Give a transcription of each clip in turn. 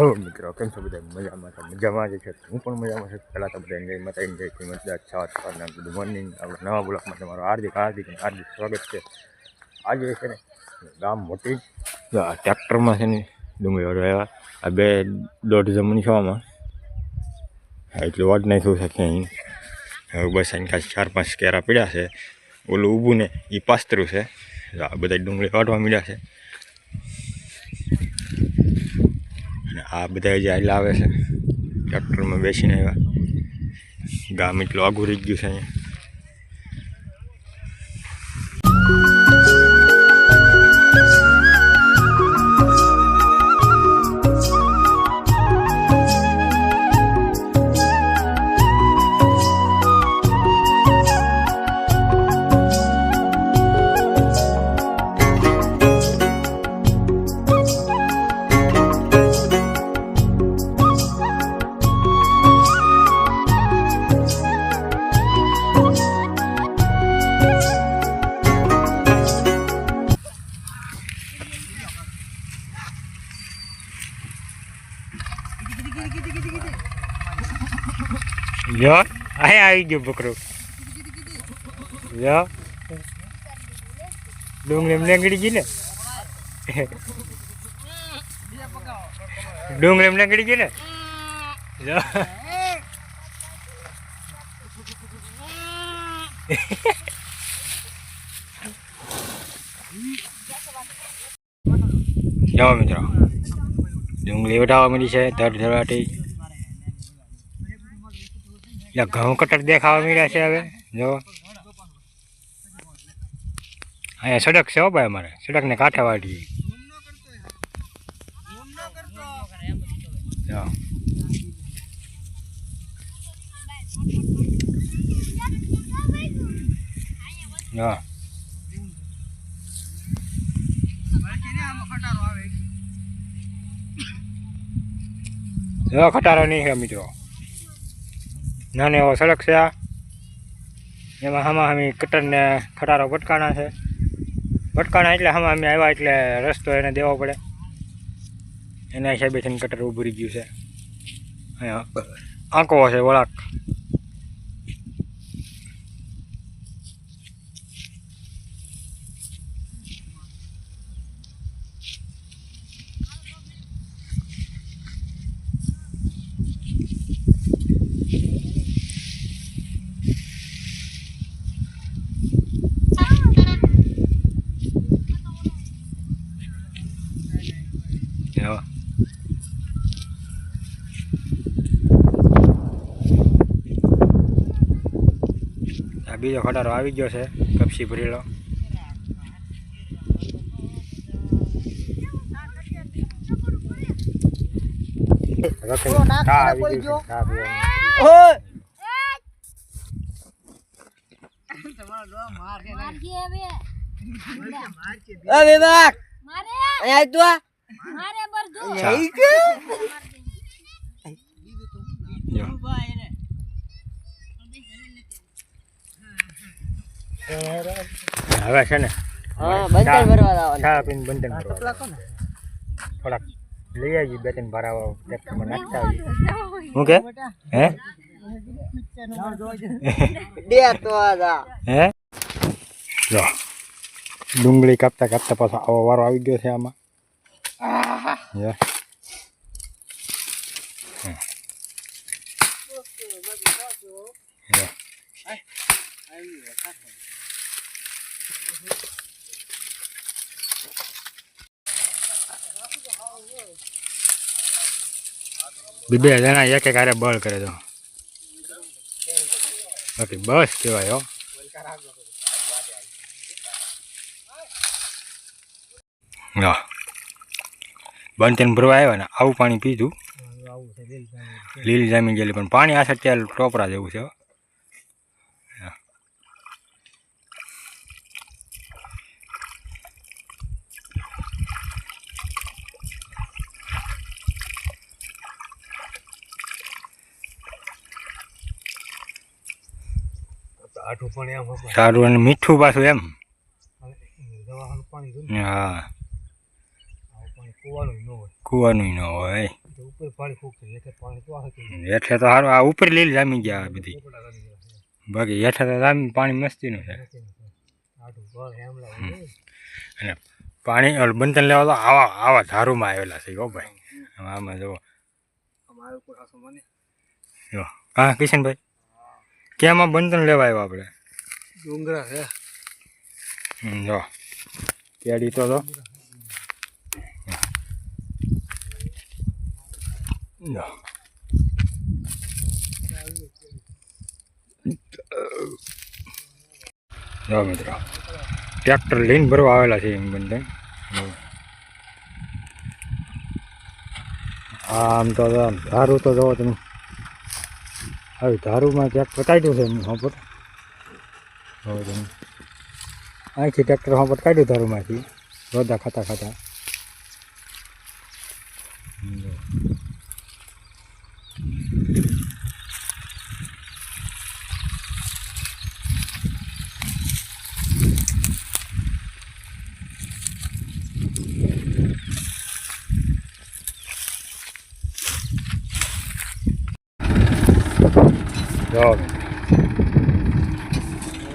Hello મિત્રો, કેમ છો બધા? મજામાં છો? મજામાં જ છે. હું પણ મજામાં છું. પહેલાં તો બધા જય માતા જય શ્રી મતદાર છ સવારના ગુડ મોર્નિંગ. આપણા નવા બ્લોકમાં તમારું હાર્દિક હાર્દિક હાર્દિક સ્વાગત છે. આજે છે ને, ગામ મોટી ટ્રેક્ટરમાં છે ને ડુંગળી આવ્યા આ બે દોઢ જમણી છવામાં એટલું વાત નહીં થયું શકે અહીં. હવે બસ અહીં ખાસ ચાર પાંચ કેરા પીડ્યા છે. ઓલું ઊભું ને એ પાસ્તરું છે. બધા ડુંગળી વાટવા મળ્યા છે. અને આ બધા જે હાલ આવે છે. ટ્રેક્ટરમાં બેસીને આવ્યા ગામ એટલું આઘું રહી ગયું છે અહીંયા. યો અહીં આવી ગયો બકરો. જો ડુંગળી એમ લેંગડી ગઈ ને? ડુંગળી એમ લેંગડી ગઈ ને? યો જો મિત્રો. ડુંગળી ઉઠાવવા મળી છે ધર ધરવાટી એટલે ઘઉં કટર દેખાવા મળ્યા છે હવે, જો. અહીંયા સડક છે હો ભાઈ અમારે, સડકને કાંઠે વાળી. જો. જો ખટારો નહીં છે, મિત્રો. નાનો એવો સડક છે આ. એમાં હામા હામી કટરને ખટારો ભટકાણા છે. ભટકાણા એટલે હામા અમે આવ્યા એટલે રસ્તો એને દેવો પડે. એના હિસાબે થઈને કટર ઊભું રહી ગયું છે. અહીંયા આંકો છે, વળાક જો આ બીજો ખટારો આવી ગયો છે. કપસી ભરેલો મારે અહીંયા આવ તું મારે બરધું ચા. જો. હવે છે ને હા બંદર ભરવા લાવવાનું. ચા પીને બંધન કરવા થોડાક લઈ આવી બે ત્રણ ભરાવા ટ્રેક્ટરમાં નાખતા આવી હું કે? હે? બે તો હે? જો ડુંગળી કાપતા કાપતા પાછો આવો વારો આવી ગયો છે આમાં. જો. બે બે જણા એક એક હારે બળ કરે તો. બાકી બસ કહેવાય હો. હા. બંધ ભરવા આવ્યા ને આવું પાણી પીધું. લીલી જામી ગયેલી, પણ પાણી આ અત્યારે ટોપરા જેવું છે સારું અને મીઠું પાછું એમ. હા. કૂવાનું ન હોય. હેઠે તો સારું આ ઉપર લીલ જામી ગયા આ બધી. બાકી હેઠે તો જામી પાણી મસ્તીનું છે. અને પાણી બંધન લેવા તો આવા આવા ધારુમાં આવેલા છે ગો ભાઈ. આમાં જુઓ હા કિશનભાઈ. કેમાં બંધન લેવા આવ્યા આપણે? ડુંગરા છે. જો. કેડી તો જો. જો. મિત્રો. ટ્રેક્ટર લઈને ભરવા આવેલા છે એમ બંધન. આમ તો આમ સારું તો જવો તમે. હવે ધારુમાં ક્યાંક પટાડ્યું છે એમનું હોપટ હવે તમે અહીંથી ટ્રેક્ટર હોપટ કાઢ્યું ધારુમાંથી રોદા ખાતા ખાતા જો. જો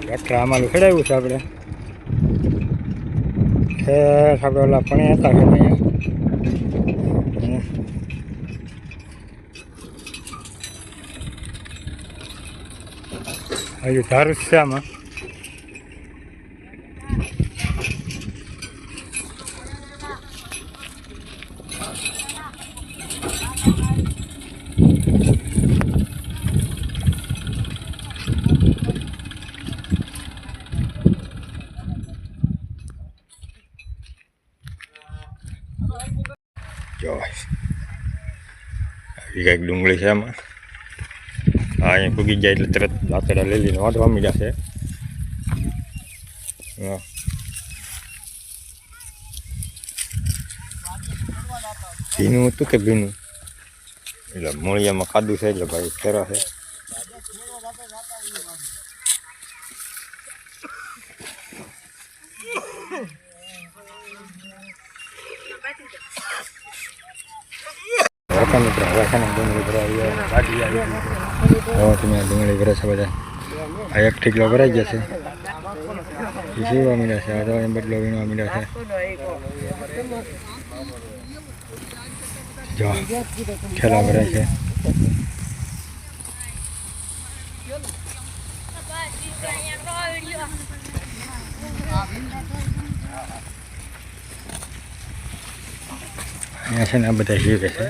ટ્રેક્ટર આમાં ખેડાવ્યું છે આપણે. ઠેર આપણે ઓલા પણ હતા નહીં? હજુ ધારું છે આમાં. જો આવી કંઈક ડુંગળી છે આમાં આ અહીંયા પૂગી જાય એટલે તરત દાંતડા લઈ લઈને વાંધવા મીડા છે હા. ભીનું હતું કે ભીનું એટલે મોળિયામાં ખાધું છે એટલે ભાઈ સરસ છે રકમ ડુંગળી ભરાઈ તમે ડુંગળી ભરે છે બધા. આ એક ઠીકલો ભરાઈ ગયા છે. એ સીવવા મીડા છે, આ એમ બદલો વીણવા મીડા છે. જો, ખેલા ભરાય છે. અહીંયા છે ને આ બધા સીવે છે.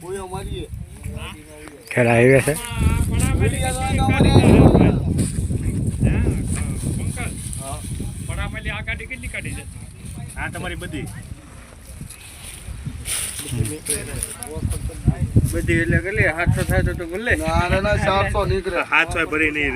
બોયો મારીએ. ખેલા હીવે છે હા તમારી બધી બધી એટલે કેટલી સાતસો થાય તો તો ભલે ના ના ચારસો નીકળે. હાથ ભરી નહીં